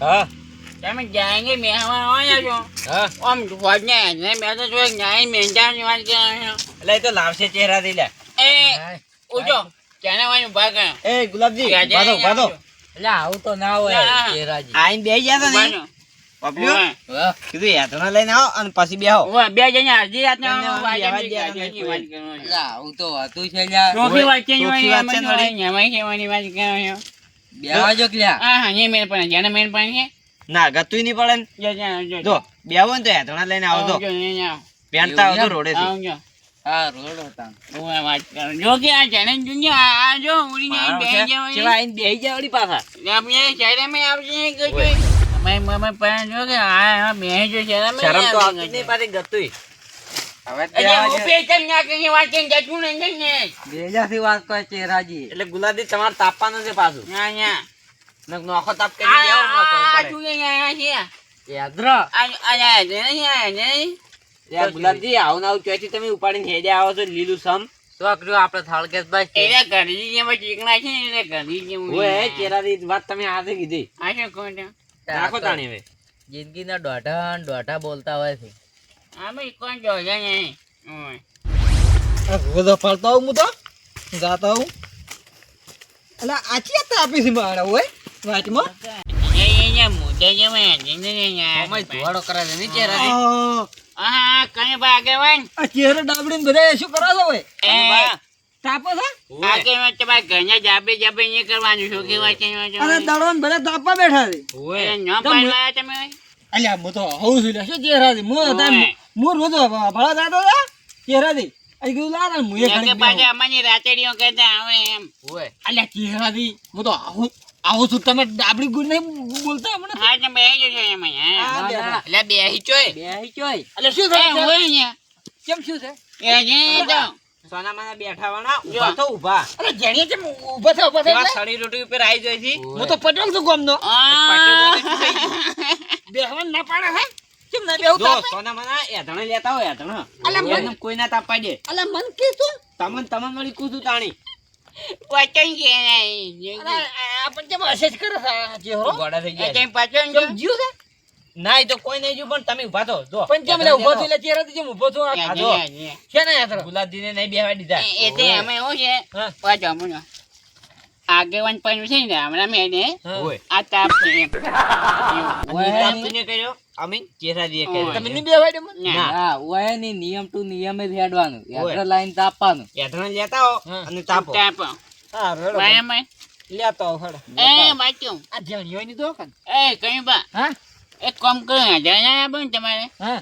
હા? તમે જાયંગે મહેમાન હોય છો આમ હોજને ને મેં તો જો ન્યાય મેંજાની વાત કરો એટલે એ તો લાવશે ચહેરા થી લે. એ ઉજો કેને વાય ઊભા કરો. એ ગુલાબજી ત્યાં બાધો જઈને બાધો આવજો. એટલે આવું તો ના હોય ના. ચેરાજી આઈને બેહી ગયા તા. લઈને આવો અને પછી બેહો. બે જણા અડધી રાતના બંને આમ વાગ્યા બેહવા ની ગયા ગાડીની વાત કરો છો. એટલે આવું તો હતું છે વાત છે વાત છે ને બેહવા જો કે હા હા એ મેન પણ જેને મેન પણ છે. ના ગતુંય નહીં પડે ને? જો જો જો જો. બેહો ને તો યાત્રા લઈને આવજો. આવજો લઈને આવો. પહેરતા આવજો રોડે થી હા રોડ હતા. ઊભા વાત કરો. જો કે આ જેને જોઈને આ જો ઉડી જાય મારો બે છે. આઈને બેહી ગયા વળી પાછા? આપણે શહેરમાં આવશે કે જોઈ અમે મમ્મી પણ જો કે આ આ બે જો શહેરમાં શરમ તો આવતી નહીં પાછી ગતુંય. તમે ઉપાડીને હેડે આવો છો લીલું સમ. તો આપડે આપણે થાળકેશભાઈ એટલે ઘરડી જેમ ચીકણા છે જેમ ચેરાની વાત તમે આજે કીધી. આ શું રાખો તાણી હવે. જિંદગીના દોઢા ને દોઢા બોલતા હોય છે. આ ભાઈ કોણ જો નહીં ઓય. બધો ફરતો હું તો? જાતો હું એટલે આચી આપી છે મારા આ. આ આ બેઠા હું લે રોજ ભળા જાતો હતા ચહેરાથી અહીં કીધું ને હું એ કેમ કે પાછા બેહું. અમારી રાતડીઓ કહેતા આવે એમ. ઓય અલ્યા ચહેરાથી હું તો આવું આવું છું તમે ડાબડી ગુડ નહીં બોલતા મને? હા તમે બેસી જશો એમાં. ના. એટલે બેસી ચોય. બેહી ચોય. એટલે શું થાય? હોય અહીંયા. કેમ શું છે? એ જે તો સોના માના બેઠા વાળા ઊભા તો ઊભા અરે જેણીએ કેમ ઊભા થયા ઊભા એવા થયા સળી રોટી ઉપર આવી જાય છે? હું તો પટેલ છું ગામનો. આ. બેહવાન ના પાડે હે? કેમ ના બેહું જો સોના માના એધણે લેતા હોય એધણે. અલા મને- કોઈ ના તાપાય દે. અલા મન કે તમન તમન વળી કૂદું તાણી? વચન કે નહીં. અરે આ પણ કેમ હશે જ કરે છે આ ગોડા થઈ ગયા. કંઈ પાછળ કેમ જીવ છે? ના તો કોઈ નહીં જોયું પણ તમે ઊભા થો જો. પણ કેમ? આ જે. છે ને યાર તારો? ગુલાબજીને નહીં બેહવા દીધા. એ- એ અમે શું છે પાછો બોલો. આગેવાન પણ છે ને હમણાં મેં એને આ તાપ છે એમ. અને કર્યો? અમીન ચેહરાજીએ કર્યો ઓય. તમે નહીં બેહવાય ને. ના. ઓયની નિયમ ટુ નિયમ જ હેડવાનું. ઓય. લાઈન તાપવાનું. એધણે લેતા હો અને તાપો. તાપ. હા, રેડો. બરાબર? લેતો આવો, એ બાચું. આ જેણીઓની તો કાન. એ કયું બા? હા? એક કામ કરો જણા આપો ને તમારે. હા.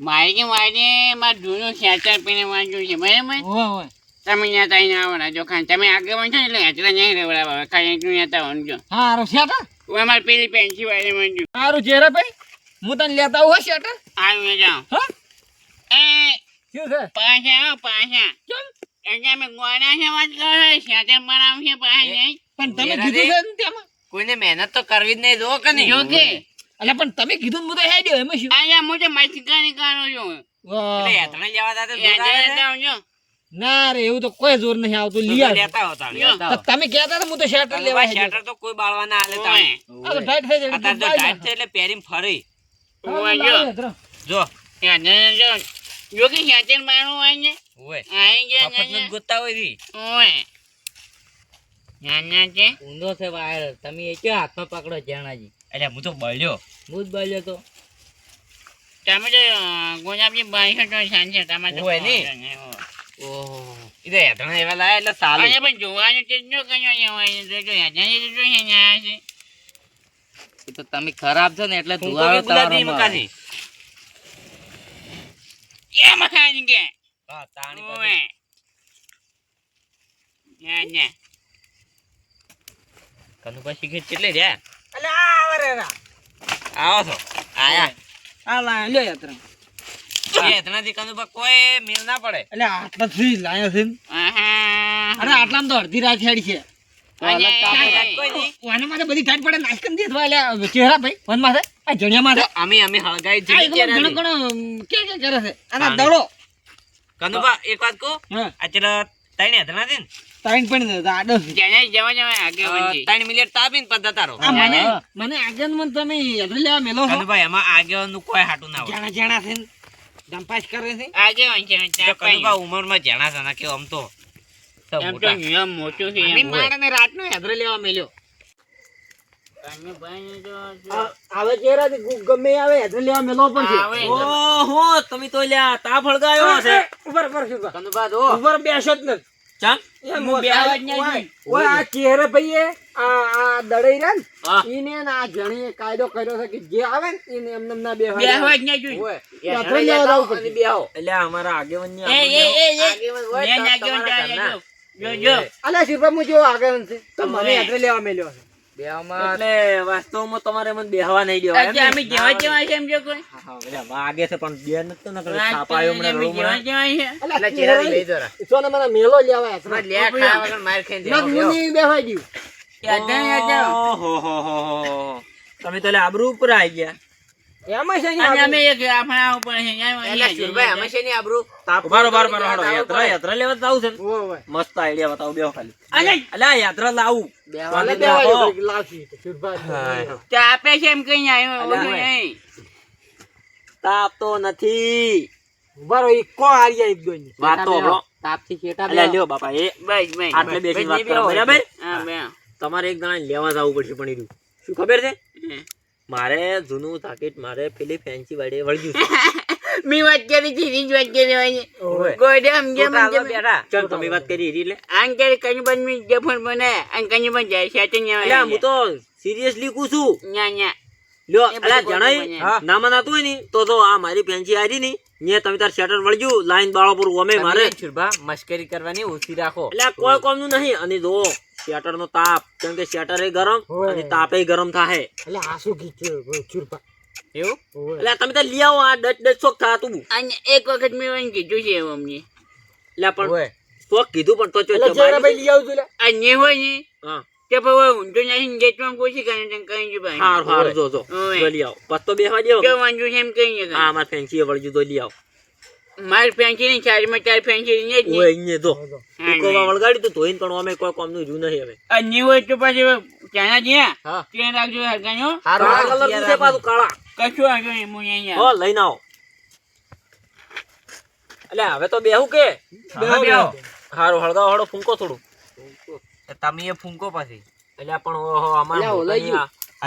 મારે કે મારે મારે જૂનું ખેતર પીને વાંચ્યું છે. બરાબર? હોય હોય તમે ત્યાં તઈને આવવાના જો ખાન તમે આગળ છો એટલે હેતરા નહીં રહેવડાવવા ખાલી એટલું ત્યાં આવવાનું જો. હા હારું શેઠ? હું અમારે પેલી પેન્સી વાળી વાંચ્યું હારું ચહેરા ભાઈ હું તને લેતા આવું હો શેઠ. આવ્યું જાઓ હા? એ શું છે? પાછા આવો પાછા. એટલે અમે ગોળા છે વાત કરો ખેતર બનાવશે પાછા નહીં. પણ તમે કીધું છે તેમાં? કોઈને મહેનત તો કરવી જ નહીં જો કે નહીં. જો કે. એટલે પણ તમે કીધું ને હું તો હેડ્યો એમાં શું? અહીંયા હું તો કરું છું? એટલે. એધણે દાદા ના રે એવું તો કોઈ જોર નહીં આવતું. લિયા. લેતા હો તાણી જો. તો તમે કહેતા હતા હું તો શેટર લેવા શેટર તો કોઈ બાળવા ના આલે તમે આ તો ટાઈટ થઈ જાય અત્યારે તો ટાઈટ છે એટલે પહેરીને ફરી. ઓય જો. જો. એ જો. યોગી હેચેન માણો આઈને ઓય. આઈ ગયા ને જ ગોતતા હોય રી. ઓય. નાના છે ઊંધો છે વાયર. તમે એ ક્યાં હાથમાં પકડો જાણાજી? એટલે હું તો બળ્યો. હું જ બળ્યો તો. તમે જો ગુલાબજી બાઈ તો સાંજે તમારે તો હોય ને? નહીં, હોય. ઓહો. એ તો એવા લાયા એટલે સારું. અને પણ જોવાનું તે જો કયો એ છે. જો યાદાની જો એને છે. એ તો તમે ખરાબ છો ને એટલે ધુવાળો કે તમારો એ હા તાણી પછી. ના ના કનુ પછી કેટલે રહ્યા? અલે આ આવો છો. આયા. આ લ્યો યાત્રા. એ એધણાથી પર કોઈ મેલ ના પડે. એટલે આટલાથી લાયો છે અરે આટલામાં તો અડધી રાત હેડી છે. અને તાકાત કોઈ નહીં. વાના માથે બધી ટાઈટ પડે? નાશ કરી દીધો એટલે ચહેરા ભાઈ વન માથે આ જણિયા માથે. અમે અમે હળગાઈ આ ઘણો ઘણો કે કે કરે છે? અને દડો. કનુભા એક વાત કહું? આ ચેલા તાઈને એધણા છે ને? ત્રણ પણ આડો. જવા જવા આગે વંજી પદ્ધત તારો. મને મને આગળ મને તમે લેવા મેલો કનુભાઈ એમાં નું કોઈ હાટું ના હોય. જાણા જાણા છે ને? દંપાસ કરે છે? આગે વંજી જો કનુભાઈ ઉંમરમાં જાણા છે ને કે આમ તો તો એમ તો. નિયમ મોટું છે એમ માણસને રાતનો હેદરો લેવા મેલ્યો આવે ચહેરા ગમે આવે યાદ લેવા મેલો પણ છે. ઓહો તમે તો લ્યા તા હળગાયો છે ઉપર ઉપર. કનુભા ઉપર બેસો જ નથી. ચમ હું બેહવા જ નહીં ઓય, આ ચહેરા ભાઈએ આ આ દડાઈ રહ્યા ઈને આ જણીએ કાયદો કર્યો છે કે જે આવે ને એને એમને એમ ના બે નહીં જોઈ. ઓય, જવું અને બેહો. એટલે અમારા આગેવનની એ એ એ. આગેવાન હોય મેં તો નાગ્યો તમારા ને ઘરના. જો જો અલ્યા શિરપા હું જેવો આગળ છે. તો મને ઓય. લેવા મેલ્યો છે. એટલે વાસ્તવમાં તમારે મને બેહવા નહીં અમે જેવા જેવા છે એમ જો કોઈ. છે પણ બે એટલે લઈ મને મેલો લેવા. લે ખાવા વગર માર બેહવા. તમે તો આબરૂ ઉપર આવી ગયા. મસ્ત આઈડિયા બતાવો ખાલી. યાત્રા લાવું આપે છે એમ કઈ. તાપ તો નથી. બરો ઇકો હારી એક. વાત તો હંભળો. તાપથી લ્યો બાપા એ બસ બસ. આટલે બેસીને વાત બરાબર તમારે એક જણા લેવા જવું પડશે પણ શું ખબર છે. મારે જૂનું જાકેટ મારે પેલી ફેન્સી વાળી વળગ્યું મી વાત કરી હતી રીજ વાત કરી હોય ઓય. ગોડે સમજે આગળ બેઠા. ચાલ તમે વાત કરી રી લે. આન કે કઈ બન મી જફર બને આન કઈ બન જાય છે તે અલ્યા હું તો સિરિયસલી કહું છું. ન્યા ન્યા. લ્યો અલા જણાય ના મનાતું હોય ને તો તો આ મારી ફેન્સી આરી ની ને તમે તાર શટર વળગ્યું લાઈન બાળો પર ઓમે મારે. મસ્કરી કરવાની ઓછી રાખો. એટલે કોઈ કોમનું નહીં અને જો શટર નો તાપ કેમ કે શેટર એ ગરમ અને તાપે ગરમ થાય એટલે આ શું કીધું? એવું? એટલે તમે તો લઈ આવો આ ડચ ડચ શોખ થાતું અને એક વખત મેં એને કીધું છે એવું અમને. એટલે પણ શોખ કીધું પણ તો ચો ભાઈ લઈ આવજો. આ ને હોય ને હા. ભાઈ હું તો નહીં ગેટમાં કોશી કરે તેમ કહી જ ભાઈ. હાર હાર જો જો. લઈ આવો પત્તો બેહવા દેવો કે વાંધો છે એમ કહી હા માર ફેન્સી એ તો લઈ આવો મારી ફેન્સી ની ચારમાં ચાર ફેન્સી ને જ ઓય જો. હા, વળગાડી તો ધોઈન પણ અમે કોઈ કોમનું રહ્યું નહીં હવે. આ ન્યુ હોય તો પછી ચાના જ્યાં? હા. ત્યાં રાખજો હરગાનો હારું કાળા કલર છે પાછું કાળા કશું નહીં હું અહીંયા હો લઈને આવો. એટલે હવે તો બેહું કે? બેહો. હારું હળગાવો હળો ફૂંકો થોડું. તમે એ ફૂંકો પછી. એટલે પણ ઓહો અમાર લઈ ઓલાઈ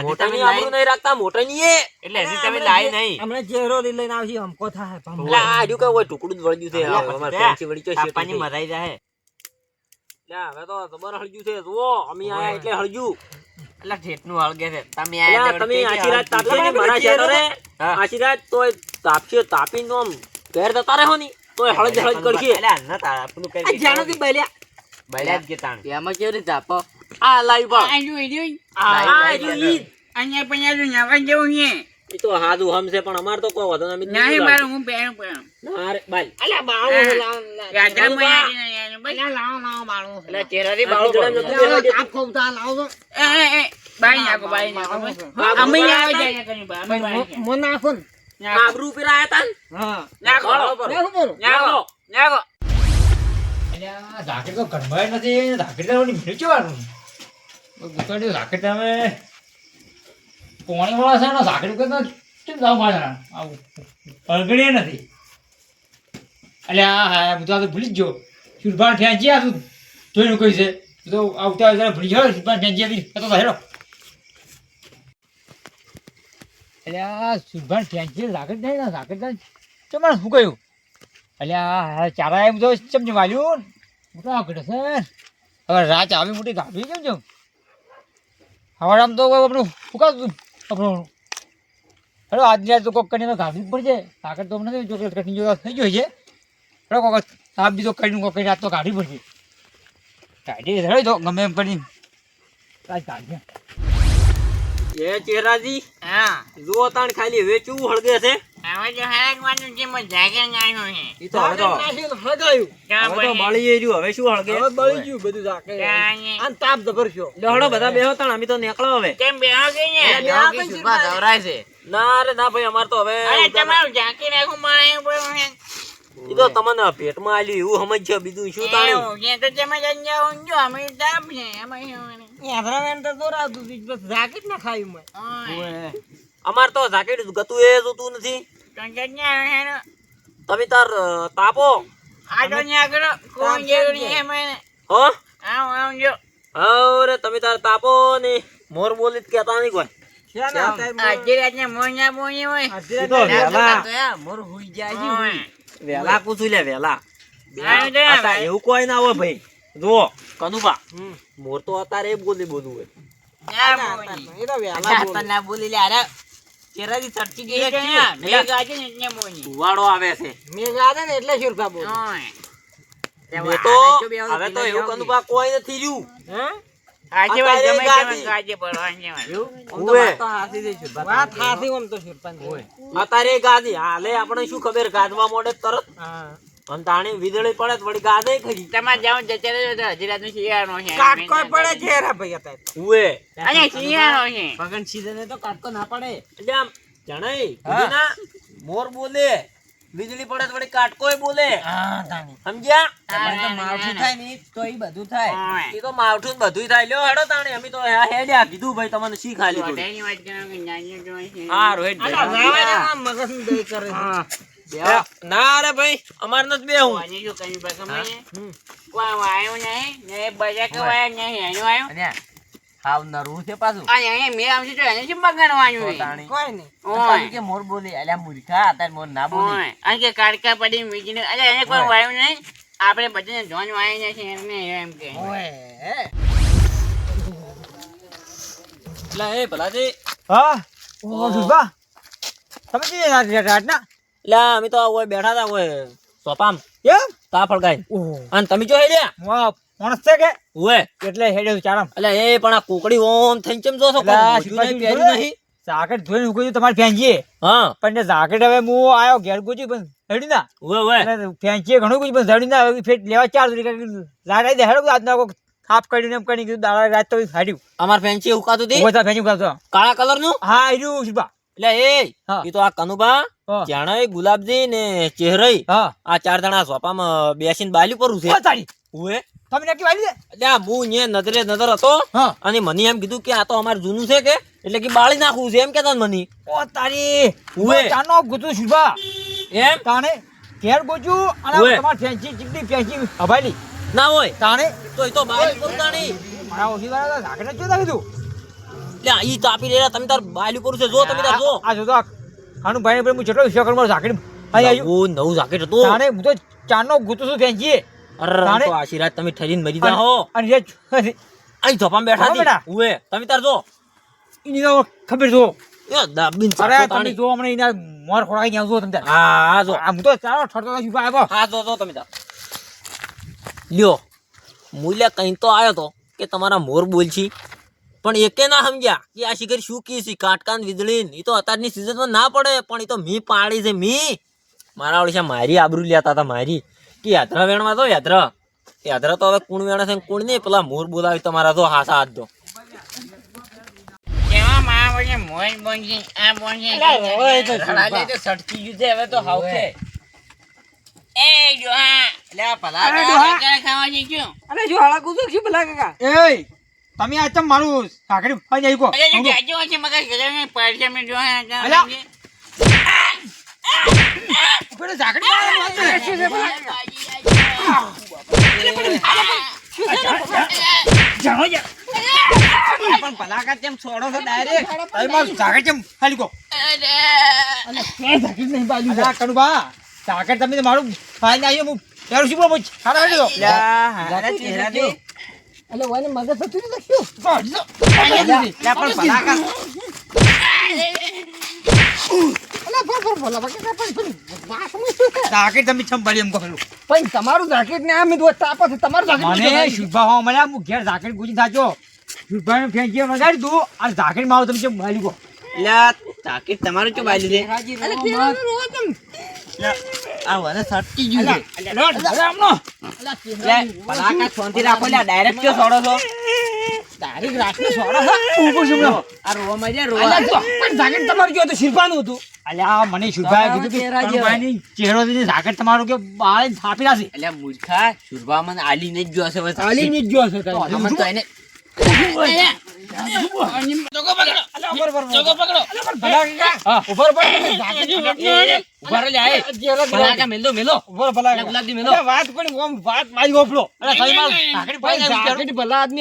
મોટાની આબરૂ નહીં રાખતા મોટાની એ. એટલે હજી તમે લાઈ નહીં. હમણાં ચહેરો લઈને આવશે હમકો થાય એટલે આ હજુ કઈ હોય ટુકડું જ વળગ્યું છે. અમાર ફેન્સી વળી ચોય શેઠ મરાઈ જાય એટલે હવે તો જબર હળગ્યું છે જુઓ અમે આયા એટલે હળગ્યું. એટલે ઠેઠનું હળગે છે. તમે આયા તમે તો તાપશે ને મારા તાપશે તાપીને તો આમ ઘેર જતા રહો ની તોય હળજ હળજ કરશે. એટલે ન તાર આપણું કરી આ જાણોથી બલ્યા. બળ્યા જ કે તાણ એમાં કેવી રીતે આપો આ લાઈવ બળ આ જોઈ જોઈ આ લાઈવ રહ્યું બળ. ઈ જ. અહીંયા પણ આ જો નાવા જેવું છે ઈ તો હાદું હમશે પણ અમાર તો કોઈ વધુ નહીં નહીં મારું હું પહેરું પહેરું ના રે બાલ લાવ. યાત્રામાં આવીને યાર, બસ. અલ્યા, લાવો, લાવો, બાવો. એટલે ચહેરાથી બાળો બાળો તાપ ખોવતા લાવો. એ, એ, એ, બારી નાખો, બારી નાખો, અમે. નાવા જાય કરી, બા, મો- નાખો ને. આબરૂ પેલા આયા તા ને હા. નાખો, બાળો પર. નાખો. નાખો, નાખો. અલ્યા, ઝાકળ તો ઘરમાં નથી ઝાકળ તો ઓલી ભીડ ચેવાનું દુકાને ઝાકળ તમે વાળા છે ને સાકડી કરતા કેમ જાવ મારા પલગડીએ નથી. અલ્યા હા બધું તો આ ભૂલી જ ગયો. સુરભાન ફેંચી આ તું જોઈને કહી છે. તો આવતા આવતા ભૂલી ગયો સુરભાન ફેંચી આવી તો હેરો આ સુરભાન ફેંચી ઝાકળ નહીં ને તો તમારે શું કહ્યું? અલ્યા હા ચારા એમ તો ચમ વાલ્યું મોટા આગળ છે. હવે રાત આવી મોટી ગાભી કેમ છું? હવે આમ તો આપણું ફૂકાતું આપણું અરે આજની આજ તો કોક કરીને ગાભી જ પડશે. આગળ તો અમને ચોકલેટ કટીને જો થઈ ગયો છે. અરે કોક તાપ બીજો કરીને કોક કરીને આજ તો કાઢી પડશે. ગાડી રહી તો ગમે એમ કરીને. આજ ગાડી એ ચહેરાજી હા, જુઓ તાણ ખાલી હવે ચૂ હળગે છે? હવે જો હરગવાનું છે, મને જાગે નાખ્યું છે. ઈ તો હવે તો હળગાયું. હવે તો બળી એ હવે શું હળગે હવે બળી ગયું બધું ઝાકળ. ક્યાં અહીંયા? આને તાપ જબરશો. બધા બેહો તાણ અમે તો નીકળો હવે કેમ બેહો કે ને? બેહો કે સુરભા ધવરાય છે ના રે ના ભાઈ અમાર તો હવે અરે તમારું ઝાંકી રાખું મારે એવું પડ્યું તો તમને પેટમાં આલ્યું એવું સમજ્યો બીજું શું તાણી એવું તો તમે જાઓ અમે તાપ છે વેન તો દોરાવતું બસ જાકેટ ના ખાયું મેં. અમાર તો જાકેટ ગતું એ જોતું નથી. તમે તાર તાપો? આ તો ન્યા કરો. કોઈ જેવું નહીં એમાં. હો? આવો, આવજો. અરે તમે તાર તાપો ને મોર બોલી જ કહેતા નહીં કોઈ. વેલા. પૂછું લે વેલા. એવું કોઈ ના હોય ભાઈ. જુઓ કનુભા. મોર તો અત્યારે એ બોલી બોલું હોય. બોલી. લે અરે ચેરાથી ગઈ છે મેઘ આજે ને એટલે બોની ધુવાડો આવે છે. મેઘ આવે ને એટલે શુરફા બોલે. મેં તો હવે તો એવું કનુભા કોઈ નથી રહ્યું. હે? આજે ગમે ગાદી. પડવાની હોય. તો શુરફા. વાત તો હાલે આપણે શું ખબર? ગાદવા મોડે તરત. હા. અને તાણી વીજળી પડે તો વળી ગાદે ખરી તમારે જાઓ જતા તો હજી રાતનું શિયાળો છે. કાટકો પડે છે હેરા ભાઈ અત્યારે તો. ઉવે. શિયાળો છે. પગન season તો કાટકો ના પડે. એટલે આમ જણાય ના મોર બોલે વીજળી પડે વળી કાટકોય બોલે. સમજ્યા? તો માવઠું થાય ને તો એ બધું થાય. એ તો માવઠું બધું બધુંય થાય. લ્યો હેડો તાણે અમે તો હેડ્યા કીધું ભાઈ તમને શી ખાલી હા રોહિત મગજ કરો. છે. છે. ના રે ભાઈ અમાર નથી બે હું. ખબર છે? કોઈ વાયું નહીં, ને એ બધા કે વાયા નહીં, એનું વાયું. હાવ નરવું છે પાછું. અને અહીંયા મેં આવશે તો એને શું બગાડવાનું કોઈ નહીં. કે મોર બોલે. અલ્યા મૂર્ખા મોર ના બોલી. કે કાડકા પડી વીજળી. અરે એને કોઈ વાયું નહીં? આપણે બધાને જોન વાય નથી એમને એમ કે. ઓય. એટલે એ ભલાજી. હા. ઓ શુભા તમે જે રાત રાતના? એટલે અમે તો ઓય બેઠા હતા ઓય સોપામ. એમ તા ફળગાઈ. અને તમે જો હેડ્યા. વાહ માણસ છે કે? ઓય એટલે હેડે ચારમ એટલે એ પણ આ કોકડી ઓમ થઈને ચમ જો છો કોઈ નહીં, જાકેટ ધોઈને ઉગી તમારે ફેંચીએ. હા. પણ એ જાકેટ હવે હું આયો ઘેર ગુજી પણ હેડી ના. ઓય ઓય ફેંચીએ ઘણું ગુજી પણ હેડી ના. હવે ફેટ લેવા ચાર લાડાઈ દે હેડો આજના કોક થાપ કરીને એમ કરીને કીધું દાડા રાત તો હાડ્યું. અમાર ફેંચી ઉકાતું હતી ઓય ફેંચી ઉકાતો કાળા કલરનું હા શુભા એટલે એ હા. તો આ કનુબા. જાણે ગુલાબજી ને ચહેરઈ આ ચાર જણા સોપામાં બેસીને બાલ્યું કરું છે. તારી તમે નક્કી વાળી એટલે હું ન્યા નજરે નજર હતો અને મને એમ કીધું કે આ તો અમાર જૂનું છે કે? એટલે કે બાળી નાખવું છે એમ કેતા મને. ઓ તારી. ઉવે. ચાનો ગુતું શુભા. એમ? તાણે ઘેર ગોજુ અને તમાર ફેંચી ચીકડી ફેંચી હવાલી ના હોય. તાણે? તો એ તો બાળી કરું તાણી. મારા ઓછી વાળા જ જોતા કીધું. એટલે ઈ તાપી રહ્યા તમે તાર બાળી કરું છે જો તમે તાર જો. આ જો તો આ ભાઈ હું જેટલો વિશ્વાસ કરું મારું જાકેટ અહીં આવ્યું. નવું જાકેટ હતું. તાણે હું તો ચાનો ગુતું છું ફેંચીએ. અરે તો આશીર્વાદ તમે ઠરીને મરી જા હો અને જે અહીં ધોપામાં બેઠા બેટા. હતી. તમે તાર જો. ઇની તો ખબર જો. એ દાબીન અરે તમે જો હમણાં ઇના મોર ખોડાઈ ગયા જો તમે હા હા જો. આમ તો ચાલો ઠરતો શુભા આવ્યો હા જો જો તમે તાર. લ્યો મુલ્યા કઈ તો આવ્યો તો કે તમારા મોર બોલ છી પણ એકે ના સમજ્યા કે આ શિખર શું કી છે? કાટકાન વીજળી એ તો અત્યારની સિઝનમાં ના પડે પણ એ તો મી પાડી છે મી. મારા ઓળશા મારી આબરૂ લેતા હતા મારી. કે યાત્રા વેણમાં તો યાત્રા. યાત્રા તો હવે કુણ વેણે છે કુણ નહીં? પેલા મોર બોલાવી તમારા તો હાથા હાથ દો. કેવા માં પછી મોજ બોનશે આ બોનશે રડાલે તો સટકી ગયું છે હવે તો હાવ. છે એ જો હા એટલે આ ભલા અરે જો હાલા કુસુ શું ભલા કાકા? એ તમે આ મારું જાકેટ ફાઈ જાય કો અરે જાજો છે પડશે મે જો અલા. મારો છે. પણ ભલા કાકા તેમ છોડો છો ડાયરેક્ટ તમે મારું જાકેટ ચમ ખાલી કો જાકેટ નહીં બાજુ આ કનુભા જાકેટ તમે મારું ફાઈને આવ્યો હું તારું શું બોલું ખાડા હેડી દો. હારા ચહેરાથી એટલે ઓને મગજ થતું નથી લખ્યું. પણ ભલા જાકેટ તમે ચમ એમ કહો પણ તમારું જાકેટ ને આ મીઠું તાપ છે તમારું જાકેટ મને શુભા હો મળ્યા હું ઘેર જાકેટ ગુજી થાચો. વગાડી દઉં અને જાકેટ મારું તમે ચમ બાળી કો તાકીદ તમારું શું બાલ્યું છે? આ વને સટકી ગયું છે. અરે આમનો. લે ભલા કાકા રાખો લે ડાયરેક્ટ ક્યો છોડો છો? તારીખ રાતના સોડા હા. ઊભો છું આ રોવા માંડ્યા, અલ્યા રોવા. જો, પણ જાકેટ તમારું જો તો શિરપાનું હતું. અલ્યા મને શુભાએ કીધું કે જેવા. ચહેરો જોઈને ઝાકળ તમારું કે બાળે થાપી નાખશે અલ્યા મૂર્ખા શુરભા મને આલીને જ ગયો હશે આલી ચાલીને જ ગયો હશે તારી. અમન તો એને મારી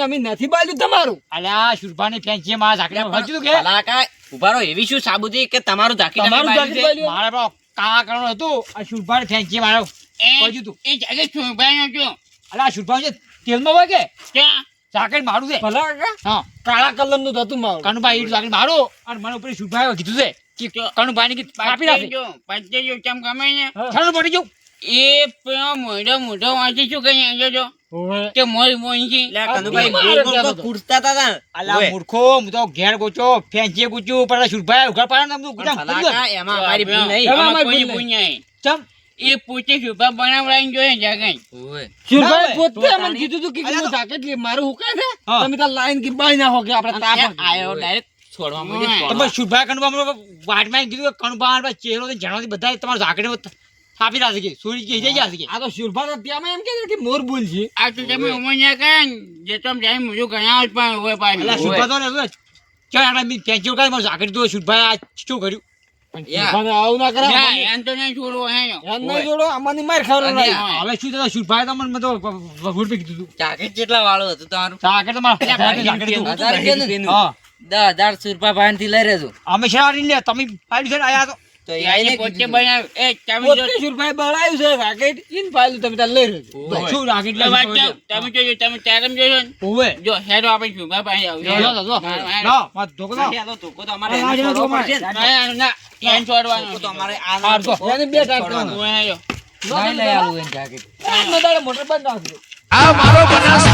મારું નથી તમારું અલ્યા મારા ઝાકળ હજુ કે ભલાકા, રહો, એવી શું સાબુતી કે તમારું ઝાંકી તમારું મારા પર કા કરવાનું હતું. આ શુભાની ફેંચીએ મારો પહોંચ્યું તું એ અલ્યા તેલમાં હોય કે ક્યાં? ઝાકળ મારું છે. ભલા કાકા, હા. કાળા કલરનું હતું મારું. કનુભાઈ ઈ ઝાકળ મારો. અને મને ઉપર શુભાએ કીધું છે કે કનુભાઈ ને કાપી નાખે જો પાછે જો કેમ ગમે ને ઠંડુ પડી ગયું એ પેલો મોઢો મોઢો વાંચી શું કઈ આવ્યો છો કે મોર મોર છે. લે કનુભાઈ ગોળ તા. તો ઓવે. મૂર્ખો હું તો ઘેર ગોચો ફેંચે ગોચ્યું પણ શુભાએ ઉઘા પાડે ને એમાં અમારી ભૂલ નહીં. એમાં કોઈ ભૂલ નહીં. ચમ? એ પોતે શુભા બનાવડાવીને જોઈએ જગાઈ. ઓવે. પોતે મને કીધું તું કે હું તો- જાકેટ લે મારું હુકાય છે? તમે તાર લાઈન કે બાઈ નાખો કે આપણે તાપ આયો ડાયરેક્ટ છોડવા માંડ્યો, તમે શુભાઈ કનુભા મને વાટમાં કીધું કે ચહેરો ને બધા તમારા ઝાકડે થાપી રાખે કે સોરી કે જઈ જશે કે. આ તો શિરભા તો ત્યાંમાં એમ કે કે મોર બોલ છે. આ તો તમે ઉમર ના કરે જે તમે જાય મુજુ ગણાવ પણ હોય પાછું. શુભા તો ચાલ આટલા મી કાંઈ મારું તો શુભાઈ આ શું કર્યું? આવું ના કરે એમ તો નહીં છોડવો હે એમ નહીં જોડો અમારી માર નહીં. હવે શું તો મને તો પે કીધું કેટલા વાળો હતું તમારું? હા દસ હજાર સુરપા ભાનથી લઈ રહેજો. અમે શેરાડી લે તમે પાડી છે આયા તો તો એ પોતે બનાવ એ તમે જો પોતે બળાયું છે રાકેટ ઈન પાડ્યું તમે તાર લઈ રહેજો. શું ઝાકડી તો વાત તમે જોજો તમે ત્યારે જોજો ઓવે. જો હેડો આપણે શુભા પાસે જો જો આવ્યો જો મત ધોકો દો આ ધોકો તો અમારે આ ને. ના ના એમ છોડવાનું તો અમારે આ એને બે ટાઈપ છોડવાનો. ઓય હેડો. લઈ આવું એને જાકેટ. મોટર બંધ નાખજો આ મારો બનાસ